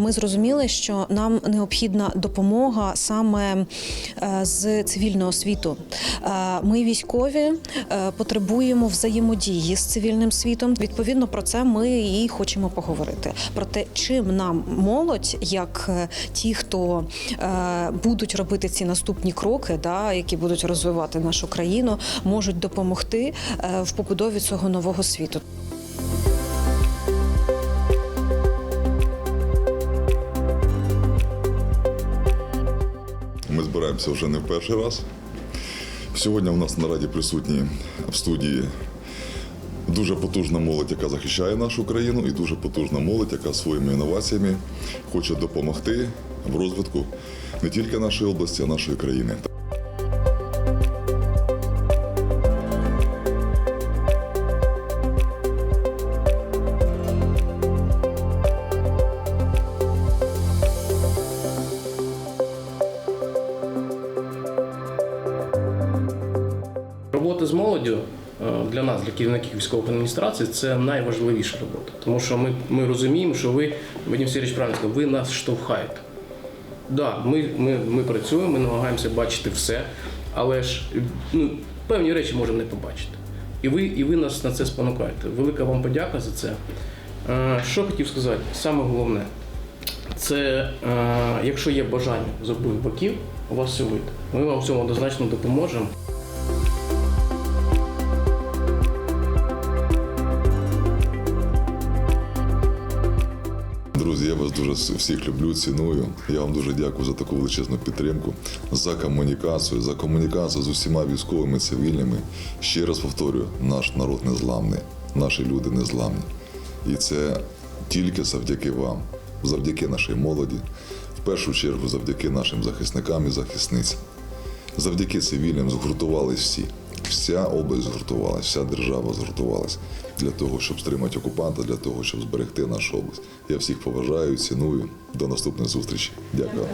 ми зрозуміли, що нам необхідна допомога саме е, з цивільного світу. Е, Ми військові е, потребуємо взаємодії з цивільним світом. Відповідно, про це ми і хочемо поговорити. Про те, чим нам молодь, як ті, хто будуть робити ці наступні кроки, да, які будуть розвивати нашу країну, можуть допомогти в побудові цього нового світу. Збираємося вже не в перший раз. Сьогодні у нас на раді присутні в студії дуже потужна молодь, яка захищає нашу країну, і дуже потужна молодь, яка своїми інноваціями хоче допомогти в розвитку не тільки нашої області, а нашої країни. Робота з молоддю е, для нас, для керівників військових адміністрацій, це найважливіша робота. Тому що ми, ми розуміємо, що ви, Вадим Сергійович правильно сказав, ви нас штовхаєте. Да, ми, ми, ми працюємо, ми намагаємося бачити все, але ж ну, певні речі можемо не побачити. І ви, і ви нас на це спонукаєте. Велика вам подяка за це. Е, Що хотів сказати? Саме головне, це е, якщо є бажання з обох боків, у вас все вийде. Ми вам в цьому однозначно допоможемо. Друзі, я вас дуже всіх люблю, ціную. Я вам дуже дякую за таку величезну підтримку, за комунікацію, за комунікацію з усіма військовими, цивільними. Ще раз повторюю, наш народ незламний, наші люди незламні. І це тільки завдяки вам, завдяки нашій молоді, в першу чергу завдяки нашим захисникам і захисницям. Завдяки цивільним згуртувались всі. Вся область згуртувалась, вся держава згуртувалась для того, щоб стримати окупанта, для того, щоб зберегти нашу область. Я всіх поважаю, ціную. До наступної зустрічі. Дякую.